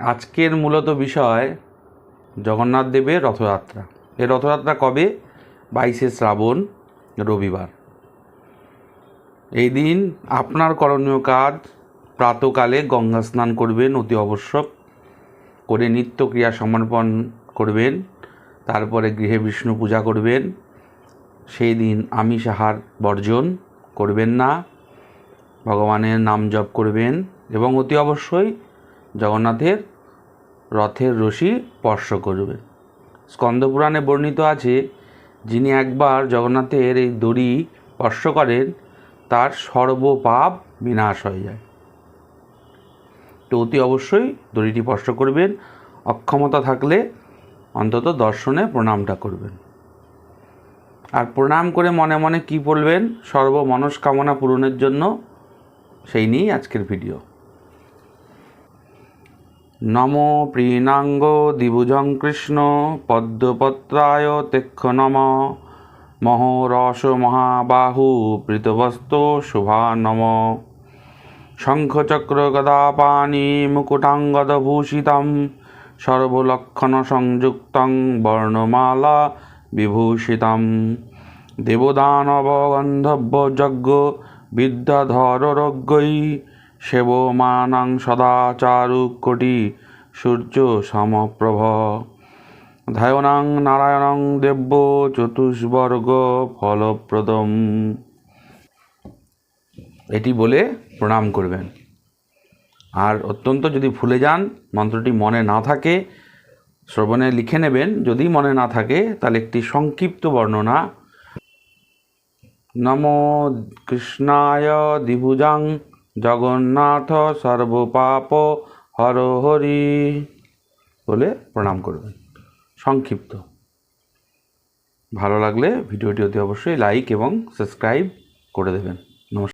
আজকের মূলত বিষয় জগন্নাথ দেবের রথযাত্রা। এই রথযাত্রা কবে? বাইশে শ্রাবণ, রবিবার। এই দিন আপনার করণীয় কাজ, প্রাতকালে গঙ্গা স্নান করবেন অতি আবশ্যক। করে নিত্যক্রিয়া সমর্পণ করবেন। তারপরে গৃহে বিষ্ণু পূজা করবেন। সেই দিন আমিষ আহার বর্জন করবেন না। ভগবানের নাম জপ করবেন এবং অতি অবশ্যই জগন্নাথের রথের রশি স্পর্শ করবেন স্কন্দপুরাণে বর্ণিত আছে, যিনি একবার জগন্নাথের এই দড়ি স্পর্শ করেন, তার সর্বপাপ বিনাশ হয়ে যায়। তো অতি অবশ্যই দড়িটি স্পর্শ করবেন, অক্ষমতা থাকলে অন্তত দর্শনে প্রণামটা করবেন। আর প্রণাম করে মনে মনে কি বলবেন? সর্ব মনস্কামনা পূরণের জন্য, সেই নিয়েই আজকের ভিডিও। নম প্রিণাঙ্গ দিবুজং কৃষ্ণ পদ্মপত্রায় তেক্ষ নম। মহরস মহাবাহু প্রীতবস্ত শুভা নম। শঙ্খচক্র গদাপানি মুকুটাঙ্গদভূষিতম সর্বলক্ষণ সংযুক্তং বর্ণমালা বিভূষিতম। দেবদানব গন্ধব্য যজ্ঞ বিদ্যাধররজ্ঞৈ সেবমানাং সদাচারু কোটি সূর্য সমপ্রভ। ধায়নাং নারায়ণং দেব্য চতুষ্বর্গ ফলপ্রদম। এটি বলে প্রণাম করবেন। আর অত্যন্ত যদি ভুলে যান, মন্ত্রটি মনে না থাকে, শ্রবণে লিখে নেবেন। যদি মনে না থাকে, তাহলে একটি সংক্ষিপ্ত বর্ণনা। নম কৃষ্ণায় দ্বিভুজাং জগন্নাথ সর্বপাপ হর হরি বলে প্রণাম করবেন। সংক্ষিপ্ত। ভালো লাগলে ভিডিওটি অতি অবশ্যই লাইক এবং সাবস্ক্রাইব করে দেবেন।